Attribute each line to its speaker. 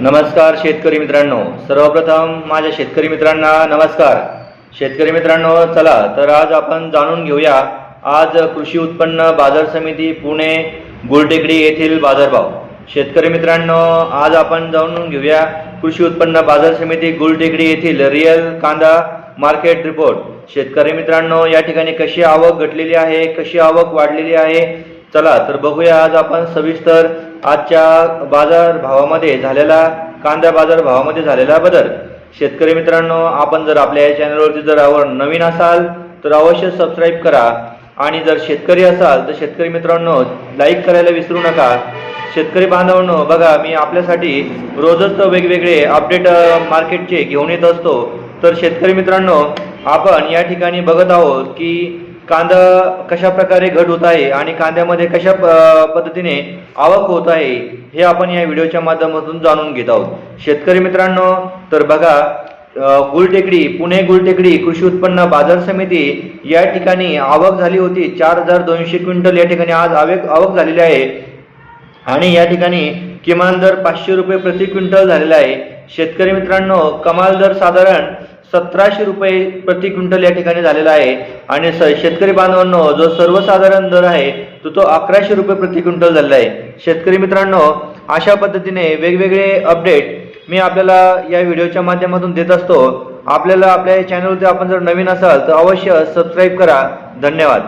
Speaker 1: नमस्कार शेतकरी मित्रांनो. सर्वप्रथम माझ्या शेतकरी मित्रांना नमस्कार. शेतकरी मित्रांनो चला तर आज आपण जाणून घेऊया. आज कृषी उत्पन्न बाजार समिती पुणे गुलटेकडी येथील बाजारभाव. शेतकरी मित्रांनो आज आपण जाणून घेऊया कृषी उत्पन्न बाजार समिती गुलटेकडी येथील रिअल कांदा मार्केट रिपोर्ट. शेतकरी मित्रांनो या ठिकाणी कशी आवक घटलेली आहे कशी आवक वाढलेली आहे? चला तर बघूया आज आपण सविस्तर आजच्या बाजार भावामध्ये झालेला कांदा बाजार भावामध्ये झालेला बदल. शेतकरी मित्रांनो आपण जर आपल्या या चॅनलवरती जर आवड नवीन असाल तर अवश्य सबस्क्राईब करा. आणि जर शेतकरी असाल तर शेतकरी मित्रांनो लाईक करायला विसरू नका. शेतकरी बांधवांनो बघा मी आपल्यासाठी रोजच वेगवेगळे अपडेट मार्केटचे घेऊन येत असतो. तर शेतकरी मित्रांनो आपण या ठिकाणी बघत आहोत की कांदा कशा प्रकारे घट होत आहे आणि कांद्यामध्ये कशा प- पद्धतीने आवक होत आहे हे आपण या व्हिडिओच्या माध्यमातून जाणून घेत आहोत. शेतकरी मित्रांनो तर बघा गुलटेकडी पुणे गुलटेकडी कृषी उत्पन्न बाजार समिती या ठिकाणी आवक झाली होती. चार हजार दोनशे क्विंटल या ठिकाणी आज आवेक आवक झालेली आहे. आणि या ठिकाणी किमान दर पाचशे रुपये प्रति क्विंटल झालेला आहे. शेतकरी मित्रांनो कमाल दर साधारण सतराशे रुपये प्रति क्विंटल या ठिकाणी झालेला आहे. आणि शेतकरी बांधवांनो जो सर्वसाधारण दर आहे तो तो अकराशे रुपये प्रति क्विंटल झालेला आहे. शेतकरी मित्रांनो अशा पद्धतीने वेगवेगळे अपडेट मी आपल्याला या व्हिडिओच्या माध्यमातून देत असतो. आपल्याला आपल्या चॅनलवरती आपण जर नवीन असाल तर अवश्य सबस्क्राईब करा. धन्यवाद.